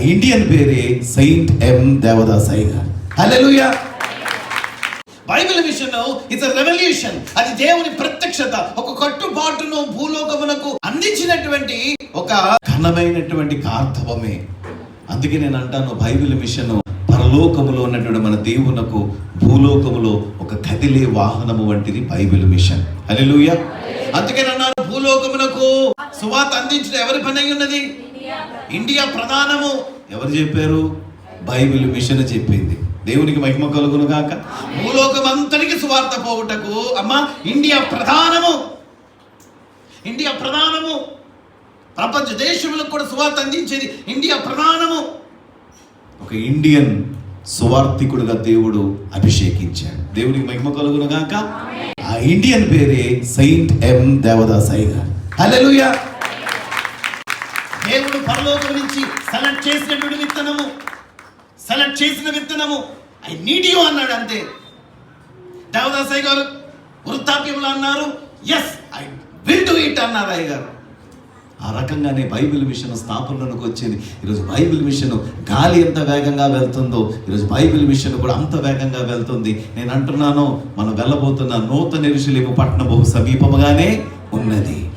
Indian పేరే Saint M Devadas అయ్య గారు hallelujah. Bible mission it's revolution. అది దేవుని ప్రత్యక్షత. ఒక కట్టుబాటును భూలోకమునకు అందించినటువంటి ఒక ఘనమైనటువంటి కార్తవమే. అందుకే నేను అంటాను బైబిల్ మిషన్ పరలోకములో ఉన్నటువంటి మన దేవునకు భూలోకములో ఒక కదిలే వాహనము వంటిది బైబిల్ మిషన్. అలెలుయ అందుకే అన్నాను భూలోకమునకు సువాత అందించడం ఎవరి పని ఉన్నది? ఇండియా ప్రధానము. ఎవరు చెప్పారు? బైబిల్ మిషన్ చెప్పింది. దేవునికి మహిమ కలుగును గాక. భూలోకం అంతటికి సువార్త పోవుటకు అమ్మ ఇండియా ప్రధానము. ఇండియా ప్రధానము. ప్రపంచ దేశములకు కూడా సువార్త అందించేది ఇండియా ప్రధానము. ఒక ఇండియన్ సువార్థికుడుగా దేవుడు అభిషేకించాడు. దేవునికి మహిమ కలుగును గాక. ఆ ఇండియన్ పేరే సెయింట్ ఎం దేవదాస్ గారు హలో దేవుడు పరలోకం నుంచి సెలెక్ట్ చేసినటువంటి విత్తనము. సెలెక్ట్ చేసిన విత్తనము. ఐ నీడ్ యూ అన్నాడు అంతే. దేవదాసయ్య గారు వృద్ధాప్యంలో అన్నారు yes I will do it అన్నారు అయ్య గారు ఆ రకంగానే బైబిల్ మిషన్ స్థాపనలోకి వచ్చింది. ఈరోజు బైబిల్ మిషన్ గాలి ఎంత వేగంగా వెళ్తుందో ఈరోజు బైబిల్ మిషన్ కూడా అంత వేగంగా వెళ్తుంది. నేను అంటున్నాను మనం వెళ్ళబోతున్న నూతన ఎరుసలేము పట్టణ బహు సమీపముగానే ఉన్నది.